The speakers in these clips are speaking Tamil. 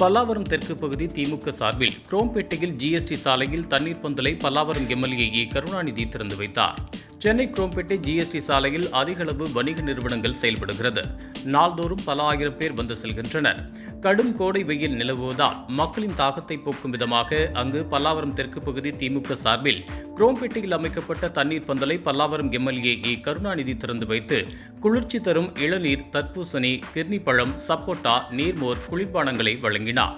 பல்லாவரம் தெற்கு பகுதி திமுக சார்பில் குரோம்பேட்டையில் ஜிஎஸ்டி சாலையில் தண்ணீர் பந்தலை பல்லாவரம் எம்எல்ஏ ஏ கருணாநிதி திறந்து வைத்தார். சென்னை குரோம்பேட்டை ஜிஎஸ்டி சாலையில் அதிகளவு வணிக நிறுவனங்கள் செயல்படுகிறது. நாள்தோறும் பல ஆயிரம் பேர் வந்து செல்கின்றனர். கடும் கோடை வெயில் நிலவுவதால் மக்களின் தாகத்தை போக்கும் விதமாக அங்கு பல்லாவரம் தெற்கு பகுதி திமுக சார்பில் குரோம்பேட்டையில் அமைக்கப்பட்ட தண்ணீர் பந்தலை பல்லாவரம் எம்எல்ஏ ஏ கருணாநிதி திறந்து வைத்து குளிர்ச்சி தரும் இளநீர் தர்பூசணி கிர்னி பழம் சப்போட்டா நீர்மோர் குளிர்பானங்களை வழங்கினார்.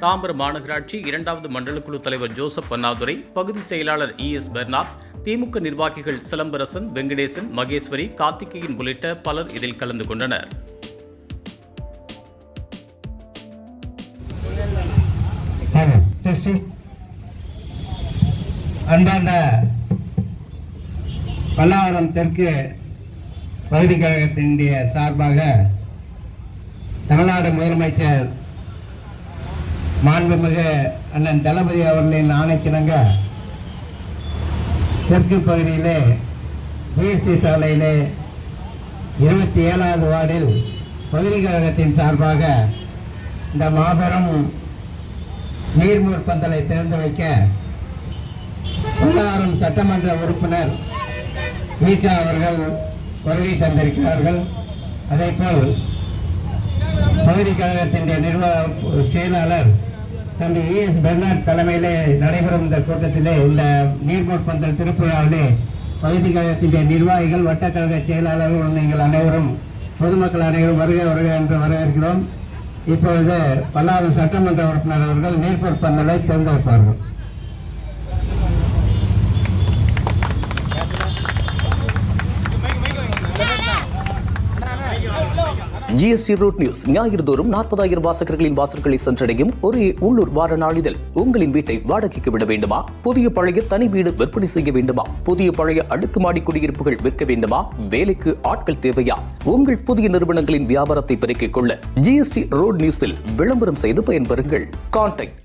தாம்பரம் மாநகராட்சி இரண்டாவது மண்டல குழு தலைவர் ஜோசப் அண்ணாதுரை பகுதி செயலாளர் இ எஸ் பெர்னாத் திமுக நிர்வாகிகள் சிலம்பரசன் வெங்கடேசன் மகேஸ்வரி கார்த்திகேயன் உள்ளிட்ட பலர் இதில் கலந்து கொண்டனர். டெஸ்ட் அன்பார்ந்த பல்லாவரம் தெற்கு பகுதி கழகத்தினுடைய சார்பாக தமிழ்நாடு முதலமைச்சர் மாண்புமிகு அண்ணன் தளபதி அவர்களின் ஆணைக்கிணங்க தெற்கு பகுதியிலே ஜிஎஸ்டி சாலையிலே இருபத்தி ஏழாவது வார்டில் பகுதி கழகத்தின் சார்பாக இந்த மாபெரும் நீர்மூர் பந்தலை திறந்து வைக்க பல்லாவரம் சட்டமன்ற உறுப்பினர் மீகா அவர்கள் வருகை தந்திருக்கிறார்கள். அதேபோல் பகுதி கழகத்தினுடைய நிர்வாக செயலாளர் தம்பி இஎஸ் பெர்னாட் தலைமையிலே நடைபெறும் இந்த கூட்டத்திலே இந்த நீர்மூர் பந்தல் திருப்புழாவிலே பகுதி கழகத்தினுடைய நிர்வாகிகள் வட்டக்கழக செயலாளர்கள் நீங்கள் அனைவரும் பொதுமக்கள் அனைவரும் வருக வருக என்று வரவேற்கிறோம். இப்பொழுது பல்லாவது சட்டமன்ற உறுப்பினர் அவர்கள் நீர்ப்பூர் பந்தலை திறந்து வைப்பார்கள் ஜிஎஸ்டி ரூட் நியூஸ். ஞாயிறு தோறும் நாற்பதாயிரம் வாசகர்களின் வாசல்களை சென்றடையும் ஒரே உள்ளூர் வார நாளிதழ் உங்களின் வீட்டை வாடகைக்கு விட வேண்டுமா? புதிய பழைய தனி வீடு விற்பனை செய்ய வேண்டுமா? புதிய பழைய அடுக்குமாடி குடியிருப்புகள் விற்க வேண்டுமா? வேலைக்கு ஆட்கள் தேவையா? உங்கள் புதிய நிறுவனங்களின் வியாபாரத்தை பெருக்கிக் கொள்ள ஜிஎஸ்டி ரோட் நியூஸில் விளம்பரம் செய்து பயன்பெறுங்கள். கான்டாக்ட்